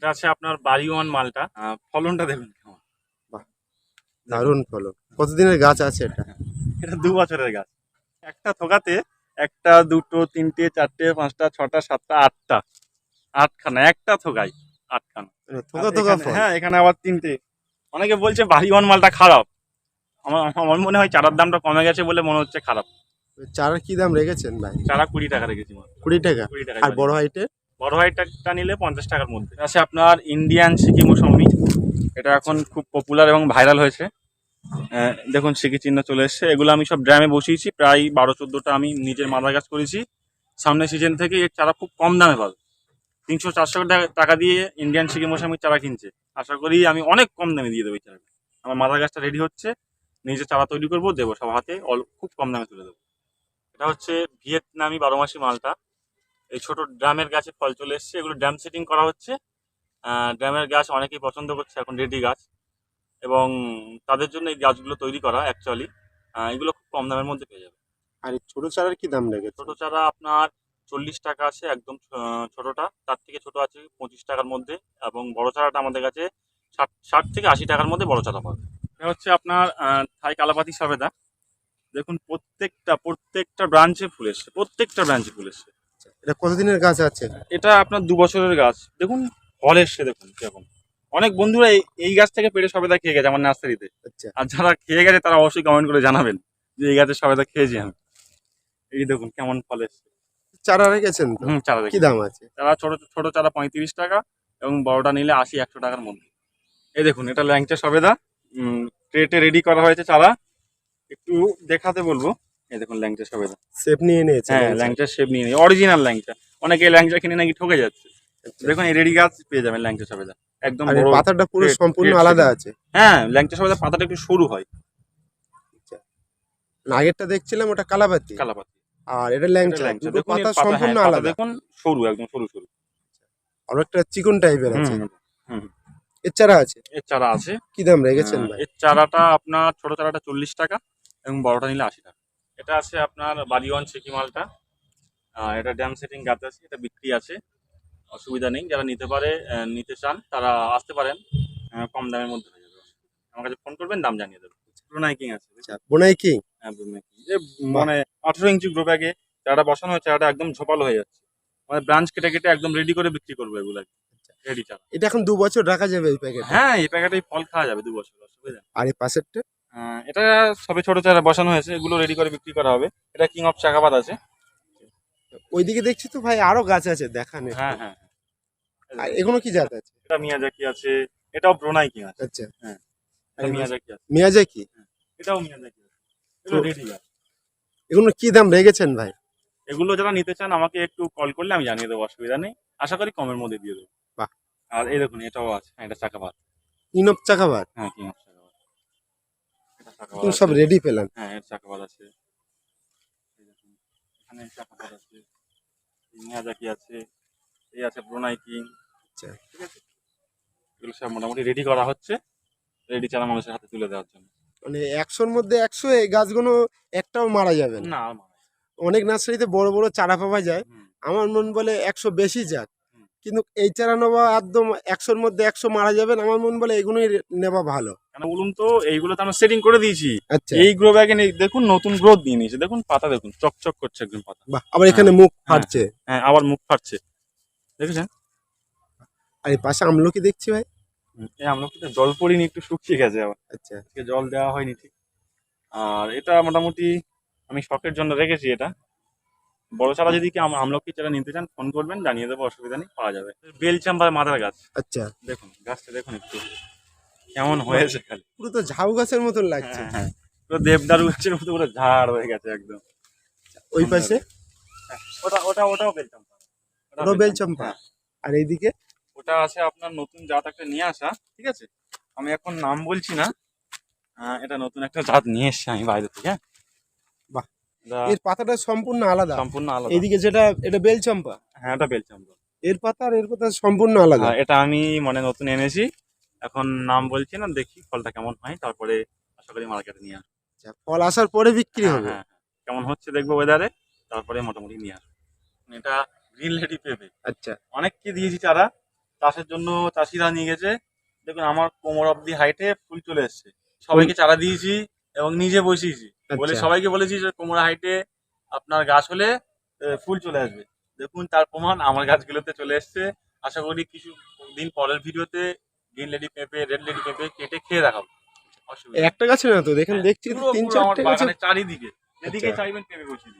এটা আছে আপনার বাড়ি ওয়ান মালটা ফলনটা দেখুন কেমন। দারুণ ফলন। কতদিনের গাছ আছে এটা? এটা দু বছরের গাছ। একটা থোকাতে একটা দুটো তিনটে চারটে পাঁচটা ছটা সাতটা আটটা। আটখানা একটা থোকাই আটখানা। মানে থোকা থোকা হ্যাঁ এখানে আবার তিনটে। অনেকে বলছে বাড়ি ওয়ান মালটা খারাপ। আমার আমার মনে হয় চারার দামটা কমে গেছে বলে মনে হচ্ছে খারাপ। চারার কি দাম রেখেছেন ভাই? চারা কুড়ি টাকা রেখেছি। কুড়ি টাকা? কুড়ি টাকা আর বড় হাইটের? বড় হোয়াইটটা নিলে পঞ্চাশ টাকার মধ্যে। আছে আপনার ইন্ডিয়ান সিকি মৌসুমি। এটা এখন খুব পপুলার এবং ভাইরাল হয়েছে। দেখুন সিকি চিহ্ন চলে এসছে। এগুলো আমি সব ড্রামে বসিয়েছি। প্রায় বারো, চোদ্দোটা আমি নিজের মাদার গাছ করেছি। সামনের সিজন থেকে এর চারা খুব কম দামে পাবে। তিনশো, চারশো টাকা দিয়ে ইন্ডিয়ান সিকি মৌসুমির চারা কিনছে। আশা করি আমি অনেক কম দামে দিয়ে দেবো এই চারাটা। আমার মাদার গাছটা রেডি হচ্ছে। নিজে চারা তৈরি করব, দেবো সব হাতে। খুব কম দামে তুলে দেবো। এটা হচ্ছে ভিয়েতনামি বারো মাসি মালটা। এই ছোট ড্রামের গাছে ফল চলে এসছে। এগুলো ড্রাম সেটিং করা হচ্ছে। ড্রামের গাছ অনেকেই পছন্দ করছে এখন রেডি গাছ। এবং তাদের জন্য এই গাছগুলো তৈরি করা অ্যাকচুয়ালি এগুলো খুব কম দামের মধ্যে পেয়ে যাবে। আর এই ছোট চারার কি দাম লাগে ছোটো চারা আপনার চল্লিশ টাকা আছে একদম ছোটোটা। তার থেকে ছোটো আছে পঁচিশ টাকার মধ্যে। এবং বড় চারাটা আমাদের কাছে ষাট ষাট থেকে আশি টাকার মধ্যে বড় চারা পাবে। এটা হচ্ছে আপনার থাই কালাপাতি সাবেদা। দেখুন প্রত্যেকটা প্রত্যেকটা ব্রাঞ্চে ফুল এসছে প্রত্যেকটা ব্রাঞ্চে ফুল এসছে। এটা কতদিনের গাছ আছে? এটা আপনার দু বছরের গাছ। দেখুন ফল এসছে দেখুন কীরকম। অনেক বন্ধুরা এই গাছ থেকে পেড়ে সবেদা খেয়ে গেছে আমার নার্সারিতে। আচ্ছা। আর যারা খেয়ে গেছে তারা অবশ্যই কমেন্ট করে জানাবেন যে এই গাছের সবেদা খেয়েছি আমি। এই দেখুন কেমন ফল এসছে। চারা রেখেছেন হুম চারা কি দাম আছে? চারা ছোট ছোট চারা পঁয়ত্রিশ টাকা এবং বড়টা নিলে আশি একশো টাকার মধ্যে। এই দেখুন এটা ল্যাংচা সবেদা। ট্রেটে রেডি করা হয়েছে চারা। একটু দেখাতে বলব। এই দেখুন ল্যাংচা সবেদা শেপ নিয়ে নিয়েছে হ্যাঁ ল্যাংচা শেপ নিয়ে নিই অরিজিনাল ল্যাংচা অনেকে ল্যাংচা কিনে নাকি ঠকে যাচ্ছে। দেখুন এই রেডি গাছ পেয়ে যাবেন ল্যাংচা সবেদা একদম আর পাতাটা পুরো সম্পূর্ণ আলাদা আছে। হ্যাঁ ল্যাংচা সবেদা পাতাটা একটু সরু হয়। না, আগেরটা দেখছিলাম ওটা কালাপাতি। কালাপাতি। আর এটা ল্যাংচা ল্যাংচা দুটো পাতা পাতা, সম্পূর্ণ হ্যাঁ, আলাদা। দেখুন সরু একদম সরু সরু। অনেকটা চিকন টাইপের আছে। এর চারা আছে? এর চারা আছে। কি দাম রেখেছেন ভাই? এর চারাটা আপনার ছোট চারাটা চল্লিশ টাকা এবং বড়টা নিলে আশি টাকা। এটা আছে আপনার বালিওয়ান সিকি মালটা। এটা ড্যাম সেটিং গাছ আছে এটা বিক্রি আছে। অসুবিধা নেই যারা নিতে পারে নিতে চান তারা আসতে পারেন। কম দামের মধ্যে হয়ে যাবে। আমার কাছে ফোন করবেন দাম জানিয়ে দেবো। প্রোনাইকিং আছে আচ্ছা হ্যাঁ ব্রুনাইকিং মানে আঠেরো ইঞ্চি গ্রো ব্যাগে চারাটা বসানো হয়েছে চারাটা একদম ঝোপালো হয়ে যাচ্ছে। মানে ব্রাঞ্চ কেটে কেটে একদম রেডি করে বিক্রি করব এগুলো রেডি চারা। এটা এখন দু বছর রাখা যাবে এই প্যাকেট হ্যাঁ এই প্যাকেটেই ফল খাওয়া যাবে দু বছর অসুবিধা আর এই পাশেরটা? এটা সবে ছোট চারা বসানো হয়েছে এগুলো রেডি করে বিক্রি করা হবে। এটা কিং অফ চাকাবাদ আছে। ওইদিকে দেখছি তো ভাই আরও গাছ আছে দেখান একটু। হ্যাঁ হ্যাঁ আর এগুলো কি জাত আছে? এটা মিয়াজাকি আছে এটাও ব্রোনাই কিং আছে। আচ্ছা। হ্যাঁ এটা মিয়াজাকি আছে। মিয়াজাকি? এটাও মিয়াজাকি আছে। এগুলো রেডি আছে এগুলো কি দাম রেখেছেন ভাই? এগুলো যারা নিতে চান আমাকে একটু কল করলে আমি জানিয়ে দেবো অসুবিধা নেই। আশা করি কমের মধ্যে দিয়ে দেবো। বাহ। আর এই দেখুন এটাও আছে হ্যাঁ এটা চাকাবাদ। ইনপ চাকাবার হ্যাঁ কিং অফ তুমি সব রেডি পেলাম হ্যাঁ এর চাকাবাদ আছে। এখানে চাকাবাদ আছে। মিয়াজাকি আছে। এই আছে ব্রোনাই কিং। আচ্ছা। ঠিক আছে? এগুলো সব মোটামুটি রেডি করা হচ্ছে। রেডি চারা মানুষের হাতে তুলে দেওয়ার জন্য। মানে একশোর মধ্যে একশো এই গাছগুলো একটাও মারা যাবে না। অনেক নার্সারিতে বড় বড় চারা পাওয়া যায়। আমার মন বলে একশো বেশি যাক। কিন্তু এই চারা নেওয়া একদম একশোর মধ্যে একশো মারা যাবেন আমার মন বলে এগুলোই নেওয়া ভালো। বলুন তো এইগুলো তো আমরা সেটিং করে দিয়েছি। আচ্ছা। এই গ্রো ব্যাগে দেখুন নতুন গ্রোথ দিয়ে নিয়েছে। দেখুন পাতা দেখুন চকচক করছে একদম পাতা। বাহ আবার এখানে মুখ ফাটছে। হ্যাঁ আবার মুখ ফাটছে। দেখেছেন? আর এই পাশে আমলকি দেখছি ভাই। এই আমলকিতে জল পড়িনি একটু শুকিয়ে গেছে আবার। আচ্ছা। জল দেওয়া হয়নি ঠিক। আর এটা মোটামুটি আমি শখের জন্য রেখেছি এটা। বড় চারা যদি আমলকি চারা নিতে চান ফোন করবেন জানিয়ে দেবো অসুবিধা নেই পাওয়া যাবে। বেলচাম্বার মাদার গাছ। আচ্ছা। দেখুন গাছটা দেখুন একটু কেমন হয়েছে খালি। পুরো তো ঝাউ গাছের মতন লাগছে। হ্যাঁ হ্যাঁ। পুরো দেবদারু গাছের মতো পুরো ঝাড় হয়ে গেছে একদম। ওই পাশে? হ্যাঁ, ওটা ওটা ওটাও বেলচাম্পা ওটাও ওটাও বেলচম্পা হ্যাঁ। আর এইদিকে? ওটা আছে আপনার নতুন জাত একটা নিয়ে আসা ঠিক আছে? আমি এখন নাম বলছি না। এটা নতুন একটা জাত নিয়ে এসছি আমি বাইরে থেকে। হ্যাঁ এর পাতাটা সম্পূর্ণ আলাদা। সম্পূর্ণ আলাদা। এইদিকে যেটা এটা বেলচম্পা। হ্যাঁ এটা বেলচাম্পা। এর পাতা আর এর পাতা সম্পূর্ণ আলাদা। এটা আমি মানে নতুন এনেছি। এখন নাম বলছি না দেখি ফলটা কেমন হয়। তারপরে আশা করি মার্কেটে নিয়ে আসব। আচ্ছা, ফল আসার পরে বিক্রি হ্যাঁ, হবে? হ্যাঁ, হ্যাঁ। কেমন হচ্ছে দেখব ওয়েদারে তারপরে মোটামুটি নিয়ে আসব। এটা গ্রিন লেডি পেঁপে আচ্ছা। অনেককে দিয়েছি চারা। চাষের জন্য চাষিরা নিয়ে গেছে। দেখুন আমার কোমর অব্দি হাইটে ফুল চলে এসছে। সবাইকে চারা দিয়েছি এবং নিজে বসিয়েছি। বলে আচ্ছা। সবাইকে বলেছি যে কোমরা হাইটে আপনার গাছ হলে ফুল চলে আসবে। দেখুন তার প্রমাণ আমার গাছগুলোতে চলে এসছে। আশা করি কিছু দিন পরের ভিডিওতে গ্রিন লেডি পেঁপে রেড লেডি পেঁপে কেটে খেয়ে দেখাবো। অসুবিধা একটা গাছে না তো? দেখেন হ্যাঁ, দেখছি তিন চারটে গাছে চারিদিকে। এদিকে আচ্ছা। চাইবেন পেঁপে বসিয়ে